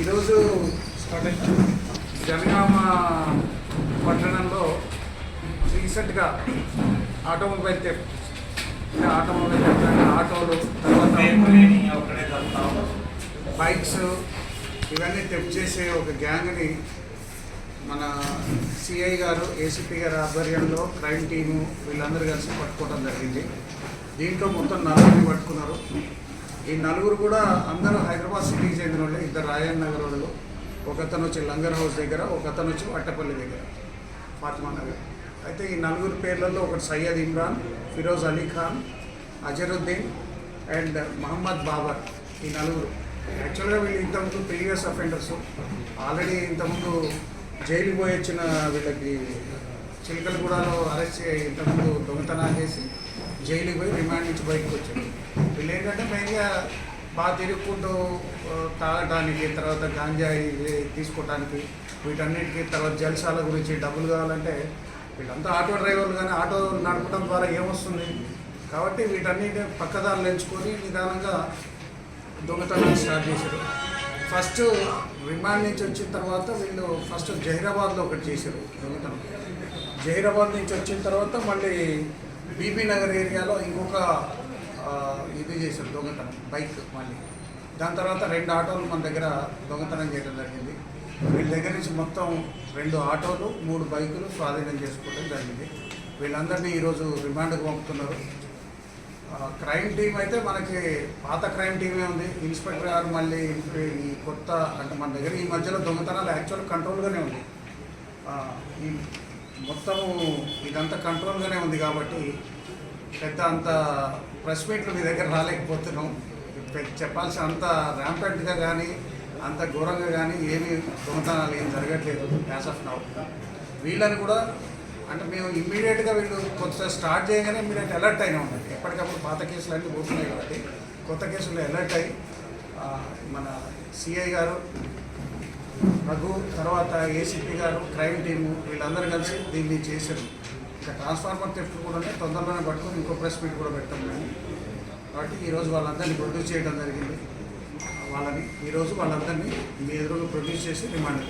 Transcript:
ఈరోజు జనగామ పట్టణంలో రీసెంట్గా ఆటోమొబైల్ థెఫ్ట్ ఆటోమొబైల్ థెఫ్ట్ ఆటోలు తర్వాత బైక్స్ ఇవన్నీ థెఫ్ట్ చేసే ఒక గ్యాంగ్ని మన సిఐ గారు ఏసీపీ గారి ఆధ్వర్యంలో క్రైమ్ టీము వీళ్ళందరూ కలిసి పట్టుకోవడం జరిగింది. దీంట్లో మొత్తం నలుగురిని పట్టుకున్నారు. ఈ నలుగురు కూడా అందరూ హైదరాబాద్ సిటీకి చెందిన వాళ్ళే. ఇద్దరు రాయన్ నగర్ వాళ్ళు. ఒకతను వచ్చి లంగర్ హౌస్ దగ్గర ఒకతను వచ్చి అట్టపల్లి దగ్గర. ఫాతిమా నగర్. అయితే ఈ నలుగురు పేర్లలో ఒకటి సయ్యద్ ఇమ్రాన్ ఫిరోజ్ అలీ ఖాన్ అజరుద్దీన్ అండ్ మహమ్మద్ బాబర్ ఈ నలుగురు. యాక్చువల్గా వీళ్ళు ఇంతకుముందు ప్రీవియస్ అఫెండర్స్. ఆల్రెడీ ఇంతకుముందు జైలుకి పోయి వచ్చిన వీళ్ళకి చిలకలగూడలో అరెస్ట్ చేసి ఇంతకుముందు దొంగతనాలు చేసి జైలుకి పోయి రిమాండ్ నుంచి బయటకు వచ్చాడు. వీళ్ళు ఏంటంటే మెయిన్గా బాగా తిరుగుకుంటూ తాగటానికి తాగడానికి తర్వాత గాంజాయి ఇవి తీసుకోవడానికి వీటన్నిటికీ తర్వాత జల్సాల గురించి డబ్బులు కావాలంటే వీళ్ళంతా ఆటో డ్రైవర్లు కానీ ఆటో నడపడం ద్వారా ఏమొస్తుంది? కాబట్టి వీటన్నిటి పక్కదారులు ఎంచుకొని నిదానంగా దొంగతనాలు స్టార్ట్ చేశారు. ఫస్ట్ రిమాండ్ నుంచి వచ్చిన తర్వాత వీళ్ళు ఫస్ట్ జహీరాబాద్లో ఒకటి చేశారు దొంగతనం. జహీరాబాద్ నుంచి వచ్చిన తర్వాత మళ్ళీ బీబీ నగర్ ఏరియాలో ఇంకొక ఇది చేశారు దొంగతనం బైక్ మళ్ళీ. దాని తర్వాత రెండు ఆటోలు మన దగ్గర దొంగతనం చేయడం జరిగింది. వీళ్ళ దగ్గర నుంచి మొత్తం రెండు ఆటోలు మూడు బైకులు స్వాధీనం చేసుకోవడం జరిగింది. వీళ్ళందరినీ ఈరోజు రిమాండ్కి పంపుతున్నారు. క్రైమ్ టీం అయితే మనకి పాత క్రైమ్ టీమే ఉంది. ఇన్స్పెక్టర్ గారు మళ్ళీ ఈ కొత్త అంటే మన దగ్గర ఈ మధ్యలో దొంగతనాలు యాక్చువల్ కంట్రోల్గానే ఉంది. ఈ మొత్తము ఇదంతా కంట్రోల్గానే ఉంది కాబట్టి పెద్ద అంత ప్రెస్ మీట్లు మీ దగ్గర రాలేకపోతున్నాం. పె- చెప్పాల్సిన అంత ర్యాంపెంట్గా కానీ అంత ఘోరంగా కానీ ఏమీ దొంగతనాలు ఏం జరగట్లేదు యాజ్ ఆఫ్ నౌ వీళ్ళని కూడా అంటే మేము ఇమ్మీడియట్గా వీళ్ళు కొత్త స్టార్ట్ చేయగానే ఇమ్మీడియట్ అలర్ట్ అయినా ఉన్నాయి ఎప్పటికప్పుడు పాత కేసులు అన్నీ పోతున్నాయి కాబట్టి కొత్త కేసులు అలర్ట్ అయ్యి మన సిఐ గారు రఘు తర్వాత ఏసీపీ గారు క్రైమ్ టీము వీళ్ళందరూ కలిసి దీన్ని చేశారు. ఇంకా ట్రాన్స్ఫార్మర్ థెఫ్ట్ కూడా తొందరలోనే పట్టుకొని ఇంకో ప్రెస్ మీట్ కూడా పెట్టాం మేము. కాబట్టి ఈరోజు వాళ్ళందరినీ ప్రొడ్యూస్ చేయడం జరిగింది. వాళ్ళని ఈరోజు వాళ్ళందరినీ మీ ఎదురుగా ప్రొడ్యూస్ చేసి రిమాండ్